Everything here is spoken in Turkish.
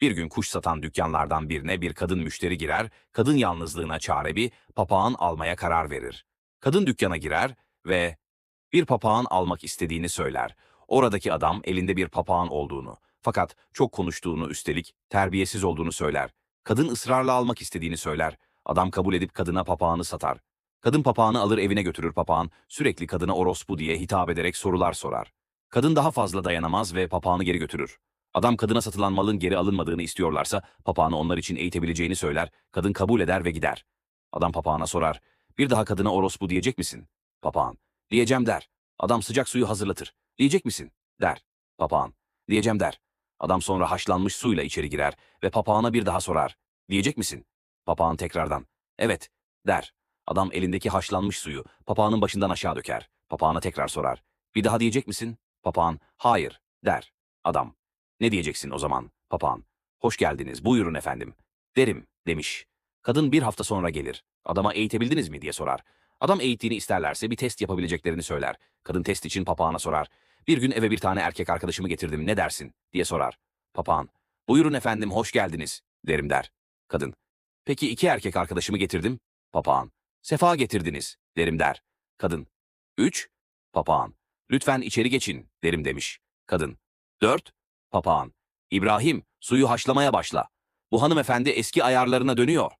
Bir gün kuş satan dükkanlardan birine bir kadın müşteri girer, kadın yalnızlığına çare bir papağan almaya karar verir. Kadın dükkana girer ve bir papağan almak istediğini söyler. Oradaki adam elinde bir papağan olduğunu, fakat çok konuştuğunu üstelik terbiyesiz olduğunu söyler. Kadın ısrarla almak istediğini söyler. Adam kabul edip kadına papağanı satar. Kadın papağanı alır evine götürür papağan, sürekli kadına orospu diye hitap ederek sorular sorar. Kadın daha fazla dayanamaz ve papağanı geri götürür. Adam kadına satılan malın geri alınmadığını istiyorlarsa papağanı onlar için eğitebileceğini söyler, kadın kabul eder ve gider. Adam papağana sorar, bir daha kadına orospu diyecek misin? Papağan, diyeceğim der. Adam sıcak suyu hazırlatır. Diyecek misin? Der. Papağan, diyeceğim der. Adam sonra haşlanmış suyla içeri girer ve papağana bir daha sorar. Diyecek misin? Papağan tekrardan, evet, der. Adam elindeki haşlanmış suyu papağanın başından aşağı döker. Papağana tekrar sorar. Bir daha diyecek misin? Papağan, hayır, der. Adam, ne diyeceksin o zaman? Papağan, hoş geldiniz, buyurun efendim. Derim, demiş. Kadın bir hafta sonra gelir. Adama eğitebildiniz mi diye sorar. Adam eğittiğini isterlerse bir test yapabileceklerini söyler. Kadın test için papağana sorar. Bir gün eve bir tane erkek arkadaşımı getirdim, ne dersin? diye sorar. Papağan, buyurun efendim, hoş geldiniz, derim der. Kadın, peki iki erkek arkadaşımı getirdim. Papağan, sefa getirdiniz, derim der. Kadın, üç, papağan, lütfen içeri geçin, derim demiş. Kadın, dört, papağan, İbrahim, suyu haşlamaya başla. Bu hanımefendi eski ayarlarına dönüyor.